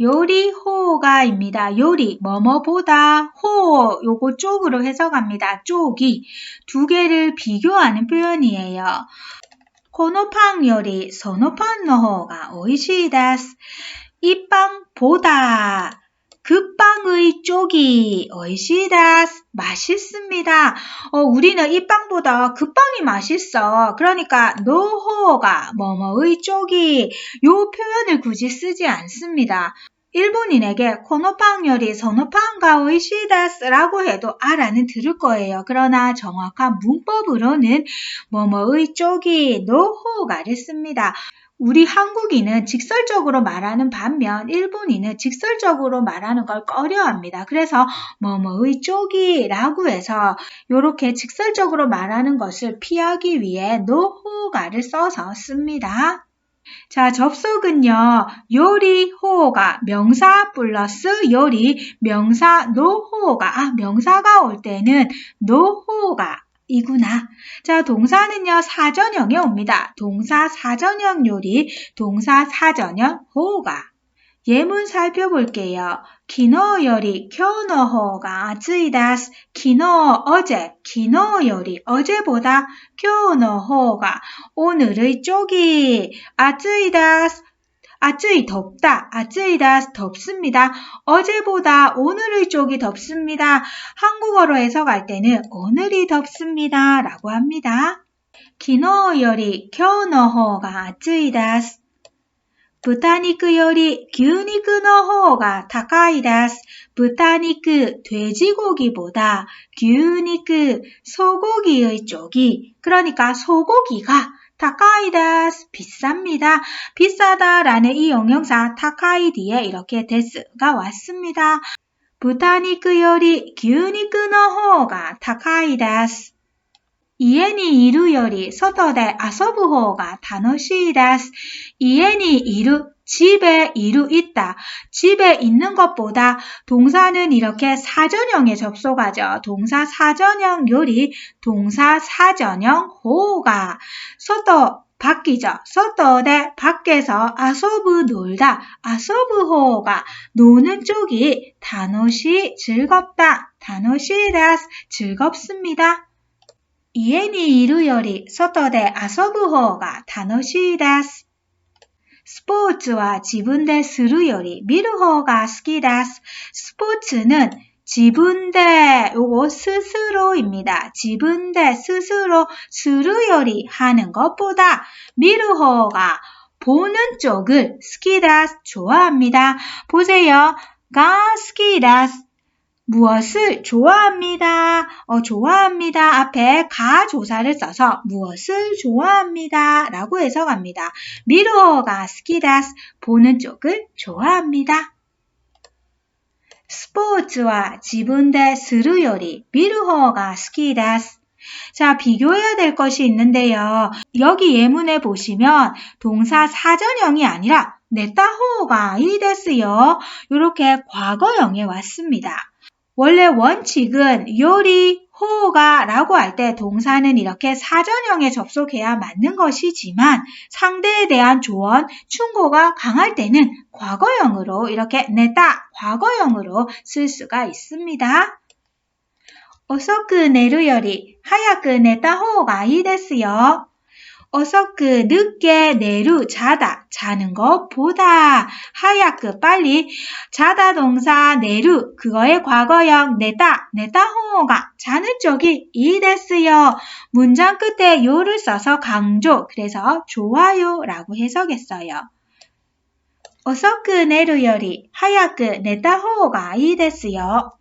요리 호가입니다. 요리 뭐뭐보다 호 요거 쪽으로 해석합니다. 쪽이 두 개를 비교하는 표현이에요. 코노팡 요리 소노팡 노호가 오이시데스 이 빵보다 그 빵의 쪽이 오이시다스 맛있습니다. 어, 우리는 이 빵보다 그 빵이 맛있어. 그러니까 노호가 뭐뭐의 쪽이 요 표현을 굳이 쓰지 않습니다. 일본인에게 코노팡 요리 선호팡가 오이 시다스라고 해도 알아는 들을 거예요. 그러나 정확한 문법으로는 뭐뭐의 쪽이 노호가를 씁니다. 우리 한국인은 직설적으로 말하는 반면 일본인은 직설적으로 말하는 걸 꺼려합니다. 그래서 뭐뭐의 쪽이라고 해서 이렇게 직설적으로 말하는 것을 피하기 위해 노호가를 써서 씁니다. 자, 접속은요. 요리 호가 명사 플러스 요리 명사 노호가 아, 명사가 올 때는 노호가 이구나. 자, 동사는요, 사전형에 옵니다. 동사 사전형 요리, 동사 사전형 호가. 예문 살펴볼게요. 기노 요리, 교노호가 아츠이다스. 기노 어제, 기노 요리 어제보다 교노호가 오늘의 쪽이 아츠이다스. 아쯔이 덥다. 아쯔이다 덥습니다. 어제보다 오늘의 쪽이 덥습니다. 한국어로 해석할 때는 오늘이 덥습니다. 라고 합니다. 기노より 今日の方が 아쯔이다스. 豚肉より牛肉の方が高いです。豚肉, 돼지고기보다 牛肉, 소고기의 쪽이, 그러니까 소고기가 타카이다스 비쌉니다. 비싸다라는 이 영영사 타카이 뒤에 이렇게 데스가 왔습니다. 부타니크 요리 규니크의 호가 타카이다 호가 이루 집에 이루 있다. 집에 있는 것보다 동사는 이렇게 사전형에 접속하죠. 동사 사전형 요리, 동사 사전형 호가. 소토 바뀌죠. 소토대 밖에서 아소브 놀다. 아소브 호가 노는 쪽이 단어시 즐겁다. 단어시다스 즐겁습니다. 스키다스. 스포츠는 지분 대 요거 스스로입니다. 지분 대 스스로 스루요리 하는 것보다 미루호가 보는 쪽을 스키다스 좋아합니다. 보세요. 가 스키다스 무엇을 좋아합니다. 어, 좋아합니다. 앞에 가 조사를 써서 무엇을 좋아합니다. 라고 해석합니다. 미로가 스키다스 보는 쪽을 좋아합니다. 스포츠와 지분대 스루 요리 미루호가 스키다스 자, 비교해야 될 것이 있는데요. 여기 예문에 보시면 동사 사전형이 아니라 네타호가 이데스요. 이렇게 과거형에 왔습니다. 원래 원칙은 요리, 호가 라고 할 때 동사는 이렇게 사전형에 접속해야 맞는 것이지만 상대에 대한 조언, 충고가 강할 때는 과거형으로 이렇게 내다, 과거형으로 쓸 수가 있습니다. 遅く寝るより早く寝た方がいいですよ. 어서 그 늦게 내루 자다 자는 것보다 하얗그 빨리 자다 동사 내루 그거의 과거형 내다 내다 호가 자는 쪽이 이됐어요. 문장 끝에 요를 써서 강조 그래서 좋아요라고 해석했어요. 어서 그 내루 요리 하얗그 내다 호가 이됐어요.